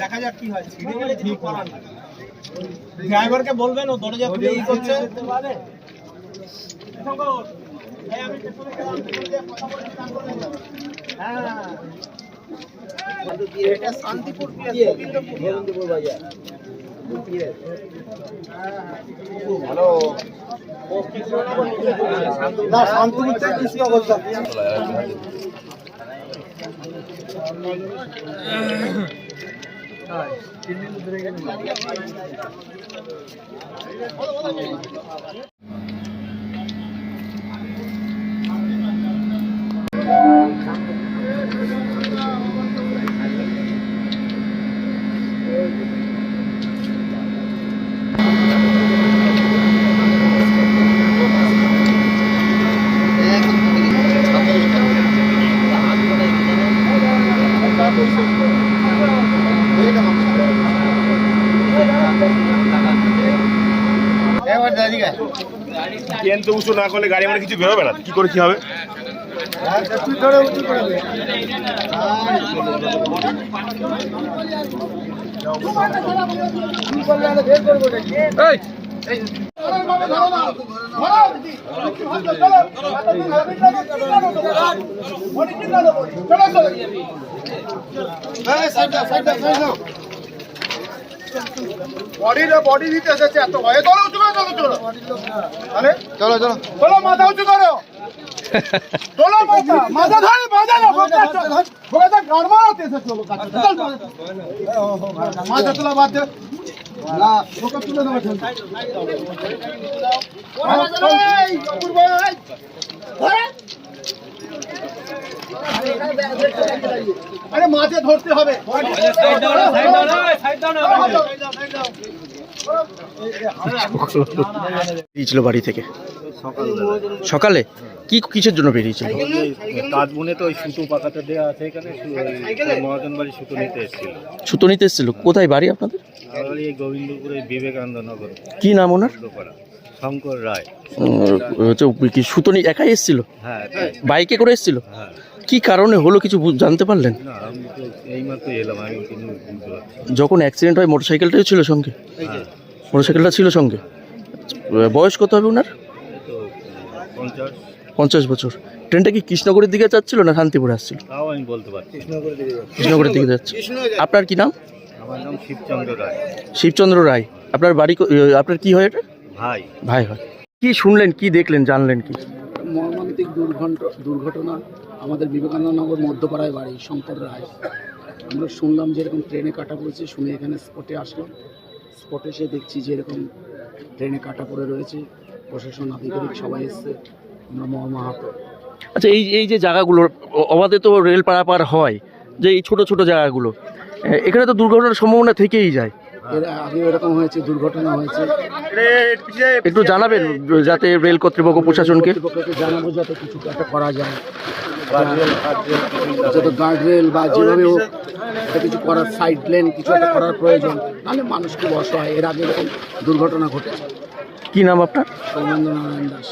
দেখা যাক কি হয়। ড্রাইভারকে বলবেন ও দরজা খুলে ই করছে। শঙ্কর, এই আমি পেছনে গেলাম, না গিয়ে কথা বলছি, তারপরে যাব। হ্যাঁ এটা শান্তিপুর পিএস, গোবিন্দপুর বাজার। না শান্তিপুর থেকে কৃষি অবস্থা কিন্তু উঁচু না করলে গাড়ি মানে কিছু বেরোবে না। কি করে কি হবে? বডি বডি দিতে এসেছে এত ভয়ে। চলো উঁচু করে চলো চলো। আরে চলো চলো। চলো মাথা উঁচু করো। চলো মাথা। মাথা ধরে মাথা না ভোগাটা গাড় মারাতে এসে চলো মাথা তোলা বাদ দে। না ওকে তুলে দেবো চল। আরে মাঝে ধরতে হবে। বেরিয়েছিল বাড়ি থেকে। সকালে? কি কিসের জন্য বেরিয়েছিল? কাজ মনে তো ওই সুতো পাকাতে দেওয়া আছে এখানে মহাজন বাড়ি সুতো নিতে এসেছিল। সুতো নিতে এসেছিল। কোথায় বাড়ি আপনাদের? আর এই গোবিন্দপুরে বিবেকানন্দ নগর কি নাম ওনার? শঙ্কর রায়। হচ্ছে কি সুতো নিয়ে একাই এসেছিল? হ্যাঁ বাইকে করে এসেছিল? হ্যাঁ। কি কারণে হলো কিছু জানতে পারলেন। যখন অ্যাক্সিডেন্ট হয় মোটরসাইকেলটাও ছিল সঙ্গে? হ্যাঁ মোটরসাইকেলটা ছিল সঙ্গে? বয়স কত হবে ওনার? পঞ্চাশ। বছর। ট্রেনটা কি কৃষ্ণনগরের দিকে যাচ্ছিল না শান্তিপুরে আসছিল। কৃষ্ণনগরের দিকে যাচ্ছে। আপনার কি নাম? শিবচন্দ্র রায়। আপনার বাড়ি আপনার কি হয় এটা? ভাই। ভাই হয়। কি শুনলেন কি দেখলেন জানলেন কি? মর্মান্তিক দুর্ঘটনা আমাদের বিবেকানন্দনগর মধ্যপাড়ায় বাড়ি, শঙ্কর রায়। আমরা শুনলাম যে এরকম ট্রেনে কাটা পড়েছে, শুনে এখানে স্পটে আসলাম। স্পটে এসে দেখছি যে এরকম ট্রেনে কাটা পড়ে রয়েছে। প্রশাসন, আধিকারিক সবাই এসছে। আমরা মর্মাহত আচ্ছা এই এই যে জায়গাগুলো অ- অবাধে তো রেল পারাপার হয়, যে এই ছোট ছোট জায়গাগুলো এখানে তো দুর্ঘটনার সম্ভাবনা থেকেই যায়। এর আগে এরকম হয়েছে দুর্ঘটনা হয়েছে। একটু জানাবেন যাতে রেল কর্তৃপক্ষ প্রশাসনকে। জানাব যাতে কিছু একটা করা যায়। যত গার্ডরেল বা যেভাবে হোক একটা কিছু করার সাইড লেন কিছু একটা করার প্রয়োজন মানুষ খুব অসহায় এর আগে এরকম দুর্ঘটনা ঘটেছে। কি নাম আপনার? সৌমেন্দ্র নারায়ণ দাস।